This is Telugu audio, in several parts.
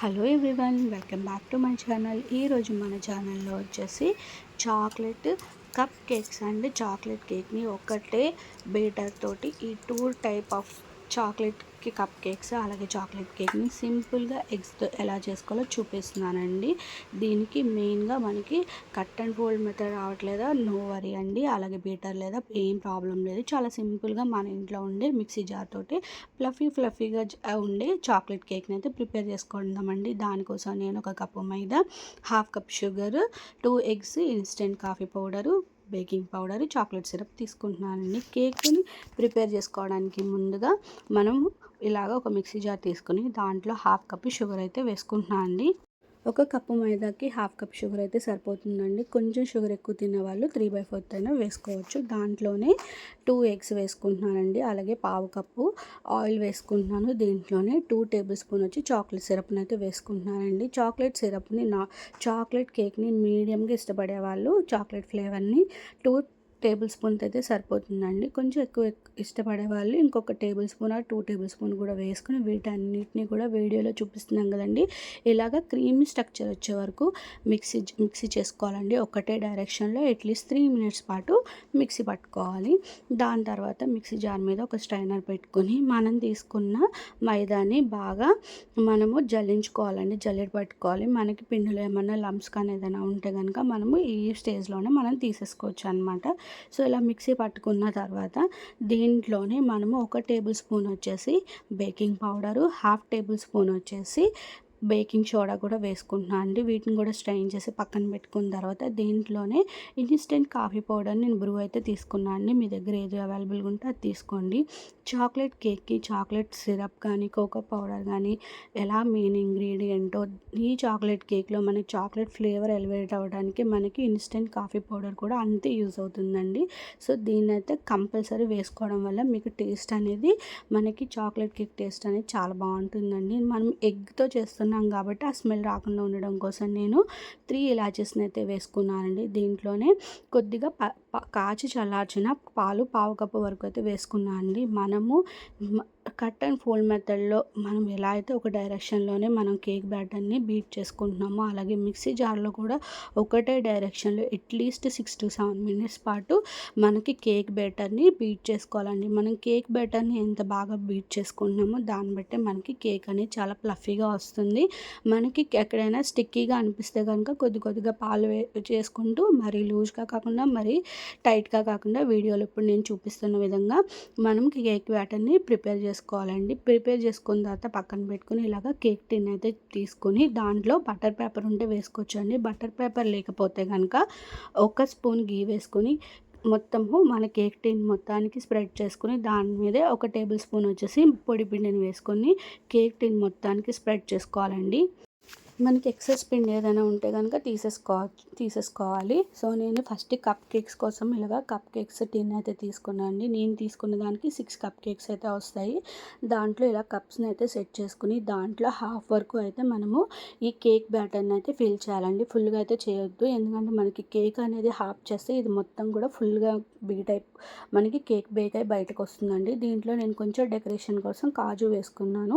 Hello everyone welcome back to my channel. ఈరోజు మన ఛానల్లో వచ్చేసి chocolate cup cakes and chocolate కేక్ని ఒక్కటే బేటర్ తోటి ఈ టూ టైప్ ఆఫ్ చాక్లెట్కి కప్ కేక్స్ అలాగే చాక్లెట్ కేక్ని సింపుల్గా ఎగ్స్తో ఎలా చేసుకోవాలో చూపిస్తున్నానండి. దీనికి మెయిన్గా మనకి కట్ అండ్ ఫోల్డ్ మెథడ్ రావట్లేదా? నో వరీ అండి. అలాగే బీటర్ లేదా? ఏం ప్రాబ్లం లేదు. చాలా సింపుల్గా మన ఇంట్లో ఉండే మిక్సీ జార్ తోటి ఫ్లఫీ ఫ్లఫీగా ఉండే చాక్లెట్ కేక్ని అయితే ప్రిపేర్ చేసుకుందామండి. దానికోసం నేను ఒక cup maida half cup sugar two eggs instant coffee powder baking powder chocolate syrup తీసుకుంటున్నానండి. కేక్ని ప్రిపేర్ చేసుకోవడానికి ముందుగా మనం ఇలాగ ఒక మిక్సీ జార్ తీసుకుని దాంట్లో హాఫ్ కప్ షుగర్ అయితే వేసుకుంటున్నాను అండి ఒక కప్పు మైదాకి హాఫ్ కప్ షుగర్ అయితే సరిపోతుందండి. కొంచెం షుగర్ ఎక్కువ తినే వాళ్ళు త్రీ బై ఫోర్త్ అయినా వేసుకోవచ్చు. దాంట్లోనే టూ ఎగ్స్ వేసుకుంటున్నానండి. అలాగే పావు కప్పు ఆయిల్ వేసుకుంటున్నాను. దీంట్లోనే టూ టేబుల్ స్పూన్ వచ్చి చాక్లెట్ సిరప్ని అయితే వేసుకుంటున్నానండి. చాక్లెట్ సిరప్ని నా చాక్లెట్ కేక్ని మీడియంగా ఇష్టపడే వాళ్ళు చాక్లెట్ ఫ్లేవర్ని టూ టేబుల్ స్పూన్ అయితే సరిపోతుందండి. కొంచెం ఎక్కువ ఇష్టపడే వాళ్ళు ఇంకొక టేబుల్ స్పూన్ ఆ టూ టేబుల్ స్పూన్ కూడా వేసుకుని వీటన్నిటిని కూడా వీడియోలో చూపిస్తున్నాం కదండి. ఇలాగ క్రీమ్ స్ట్రక్చర్ వచ్చే వరకు మిక్సీ మిక్సీ చేసుకోవాలండి. ఒకటే డైరెక్షన్లో అట్లీస్ట్ త్రీ మినిట్స్ పాటు మిక్సీ పట్టుకోవాలి. దాని తర్వాత మిక్సీ జార్ మీద ఒక స్ట్రైనర్ పెట్టుకొని మనం తీసుకున్న మైదాని బాగా మనము జల్లించుకోవాలండి. జల్లెడ పట్టుకోవాలి. మనకి పిండిలో ఏమైనా లంప్స్ కానీ ఏదైనా ఉంటే కనుక మనము ఈ స్టేజ్లోనే మనం తీసేసుకోవచ్చు అనమాట సో ఇలా మిక్సీ పట్టుకున్న తర్వాత దీంట్లోనే మనము ఒక టేబుల్ స్పూన్ వచ్చేసి baking powder half tablespoon వచ్చేసి బేకింగ్ సోడా కూడా వేసుకుంటున్నాను అండి. వీటిని కూడా స్ట్రైన్ చేసి పక్కన పెట్టుకున్న తర్వాత దీంట్లోనే ఇన్స్టెంట్ కాఫీ పౌడర్ నేను బ్రూ అయితే తీసుకున్నాను అండి. మీ దగ్గర ఏది అవైలబుల్గా ఉంటే అది తీసుకోండి. చాక్లెట్ కేక్కి చాక్లెట్ సిరప్ కానీ కోకో పౌడర్ కానీ ఎలా మెయిన్ ఇంగ్రీడియంటో ఈ చాక్లెట్ కేక్లో మనకి చాక్లెట్ ఫ్లేవర్ ఎలివేట్ అవ్వడానికి మనకి ఇన్స్టెంట్ కాఫీ పౌడర్ కూడా అంతే యూజ్ అవుతుందండి. సో దీన్ని అయితే కంపల్సరీ వేసుకోవడం వల్ల మీకు టేస్ట్ అనేది మనకి చాక్లెట్ కేక్ టేస్ట్ అనేది చాలా బాగుంటుందండి. మనం ఎగ్తో చేస్తున్నాం వేసుకున్నాం కాబట్టి ఆ స్మెల్ రాకుండా ఉండడం కోసం నేను త్రీ ఇలాచీస్ని అయితే వేసుకున్నానండి దీంట్లోనే కొద్దిగా కాచి చల్లార్చిన పాలు పావు కప్పు వరకు అయితే వేసుకున్నాను అండి. మనము కట్ అండ్ ఫోల్డ్ మెథడ్లో మనం ఎలా అయితే ఒక డైరెక్షన్లోనే మనం కేక్ బ్యాటర్ని బీట్ చేసుకుంటున్నామో అలాగే మిక్సీ జార్లో కూడా ఒకటే డైరెక్షన్లో at least six to seven minutes పాటు మనకి కేక్ బ్యాటర్ని బీట్ చేసుకోవాలండి. మనం కేక్ బ్యాటర్ని ఎంత బాగా బీట్ చేసుకుంటున్నామో దాన్ని బట్టి మనకి కేక్ అనేది చాలా ప్లఫీగా వస్తుంది. మనకి ఎక్కడైనా స్టిక్కీగా అనిపిస్తే కనుక కొద్ది కొద్దిగా పాలు వే చేసుకుంటూ మరీ లూజ్గా కాకుండా మరీ టైట్గా కాకుండా వీడియోలో ఇప్పుడు నేను చూపిస్తున్న విధంగా మనం కేక్ బ్యాటర్ని ప్రిపేర్ చేసుకోవాలండి. ప్రిపేర్ చేసుకున్న తర్వాత పక్కన పెట్టుకుని ఇలాగ కేక్ టిన్ అయితే తీసుకొని దాంట్లో బటర్ పేపర్ ఉంటే వేసుకోవచ్చండి. బటర్ పేపర్ లేకపోతే కనుక ఒక స్పూన్ గీ వేసుకొని మొత్తము మన కేక్ టిన్ మొత్తానికి స్ప్రెడ్ చేసుకుని దాని మీదే ఒక టేబుల్ స్పూన్ వచ్చేసి పొడి పిండిని వేసుకొని కేక్ టిన్ మొత్తానికి స్ప్రెడ్ చేసుకోవాలండి. మనకి ఎక్సెస్ పిండి ఏదైనా ఉంటే కనుక తీసేసుకో తీసేసుకోవాలి. సో నేను ఫస్ట్ కప్ కేక్స్ కోసం ఇలాగా కప్ కేక్స్ టిన్ అయితే తీసుకున్నాను అండి. నేను తీసుకున్న దానికి సిక్స్ కప్ కేక్స్ అయితే వస్తాయి. దాంట్లో ఇలా కప్స్ని అయితే సెట్ చేసుకుని దాంట్లో హాఫ్ వరకు అయితే మనము ఈ కేక్ బ్యాటర్ని అయితే ఫిల్ చేయాలండి. ఫుల్గా అయితే చేయొద్దు. ఎందుకంటే మనకి కేక్ అనేది హాఫ్ చేస్తే ఇది మొత్తం కూడా ఫుల్గా బీట్ అయి మనకి కేక్ బేక్ అయి బయటకు వస్తుందండి. దీంట్లో నేను కొంచెం డెకరేషన్ కోసం కాజు వేసుకున్నాను.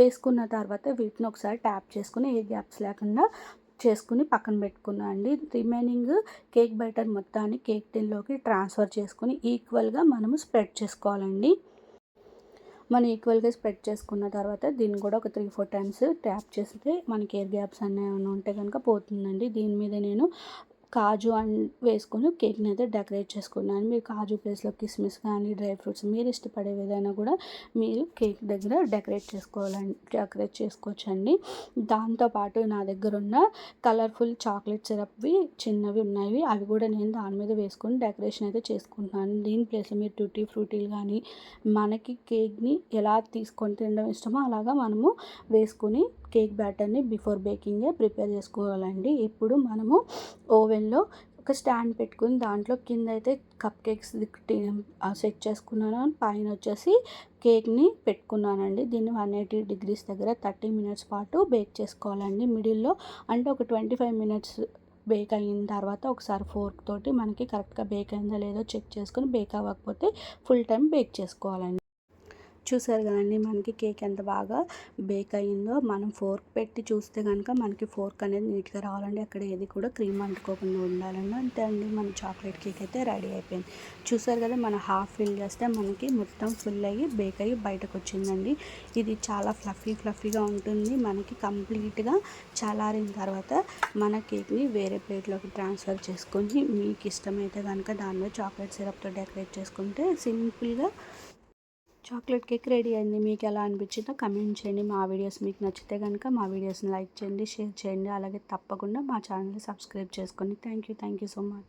వేసుకున్న తర్వాత వీటిని ఒకసారి ట్యాప్ చేసుకుని ఏ గ్యాప్స్ లేకుండా చేసుకుని పక్కన పెట్టుకున్నా అండి. రిమైనింగ్ కేక్ బ్యాటర్ మొత్తాన్ని కేక్ టిన్లోకి ట్రాన్స్ఫర్ చేసుకుని ఈక్వల్గా మనము స్ప్రెడ్ చేసుకోవాలండి. మనం ఈక్వల్గా స్ప్రెడ్ చేసుకున్న తర్వాత దీన్ని కూడా ఒక త్రీ ఫోర్ టైమ్స్ ట్యాప్ చేస్తే మనకి ఎయిర్ గ్యాప్స్ అన్నీ ఏమైనా ఉంటే కనుక పోతుందండి. దీని మీద నేను కాజు అండ్ వేసుకొని కేక్ని అయితే డెకరేట్ చేసుకున్నాను. మీరు కాజు ప్లేస్లో కిస్మిస్ కానీ డ్రై ఫ్రూట్స్ మీరు ఇష్టపడే విధంగా కూడా మీరు కేక్ దగ్గర డెకరేట్ చేసుకోవాలండి డెకరేట్ చేసుకోవచ్చండి. దాంతోపాటు నా దగ్గర ఉన్న కలర్ఫుల్ చాక్లెట్ సిరప్వి చిన్నవి ఉన్నాయి అవి కూడా నేను దాని మీద వేసుకొని డెకరేషన్ అయితే చేసుకుంటున్నాను. దీని ప్లేస్లో మీరు టూటీ ఫ్రూటీలు కానీ మనకి కేక్ని ఎలా తీసుకొని తినడం ఇష్టమో అలాగా మనము వేసుకొని కేక్ బ్యాటర్ని బిఫోర్ బేకింగే ప్రిపేర్ చేసుకోవాలండి. ఇప్పుడు మనము ఓవెన్లో ఒక స్టాండ్ పెట్టుకుని దాంట్లో కింద అయితే కప్ కేక్స్ సెట్ చేసుకున్నాను. పైన వచ్చేసి కేక్ని పెట్టుకున్నానండి. దీన్ని వన్ ఎయిటీ డిగ్రీస్ దగ్గర థర్టీ మినిట్స్ పాటు బేక్ చేసుకోవాలండి మిడిల్లో. అంటే ఒక ట్వంటీ ఫైవ్ మినిట్స్ బేక్ అయిన తర్వాత ఒకసారి ఫోర్క్ తోటి మనకి కరెక్ట్గా బేక్ అయిందో లేదో చెక్ చేసుకుని బేక్ అవ్వకపోతే ఫుల్ టైం బేక్ చేసుకోవాలండి. చూసారు కదండి మనకి కేక్ ఎంత బాగా బేక్ అయ్యిందో. మనం ఫోర్క్ పెట్టి చూస్తే కనుక మనకి ఫోర్క్ అనేది నీట్గా రావాలండి. అక్కడ ఏది కూడా క్రీమ్ అంటుకోకుండా ఉండాలండి. అంతే అండి మన చాక్లెట్ కేక్ అయితే రెడీ అయిపోయింది. చూసారు కదా మనం హాఫ్ ఫిల్ చేస్తే మనకి మొత్తం ఫుల్ అయ్యి బేక్ అయ్యి బయటకు వచ్చిందండి ఇది చాలా ఫ్లఫీ ఫ్లఫీగా ఉంటుంది. మనకి కంప్లీట్గా చల్లారిన తర్వాత మన కేక్ని వేరే ప్లేట్లోకి ట్రాన్స్ఫర్ చేసుకొని మీకు ఇష్టమైతే కనుక దానిలో చాక్లెట్ సిరప్తో డెకరేట్ చేసుకుంటే సింపుల్గా చాక్లెట్ కేక్ రెడీ అయింది. మీకు ఎలా అనిపించిందో కమెంట్ చేయండి. మా వీడియోస్ మీకు నచ్చితే కనుక మా వీడియోస్ని లైక్ చేయండి షేర్ చేయండి. అలాగే తప్పకుండా మా ఛానల్ని సబ్స్క్రైబ్ చేసుకోండి thank you thank you so much.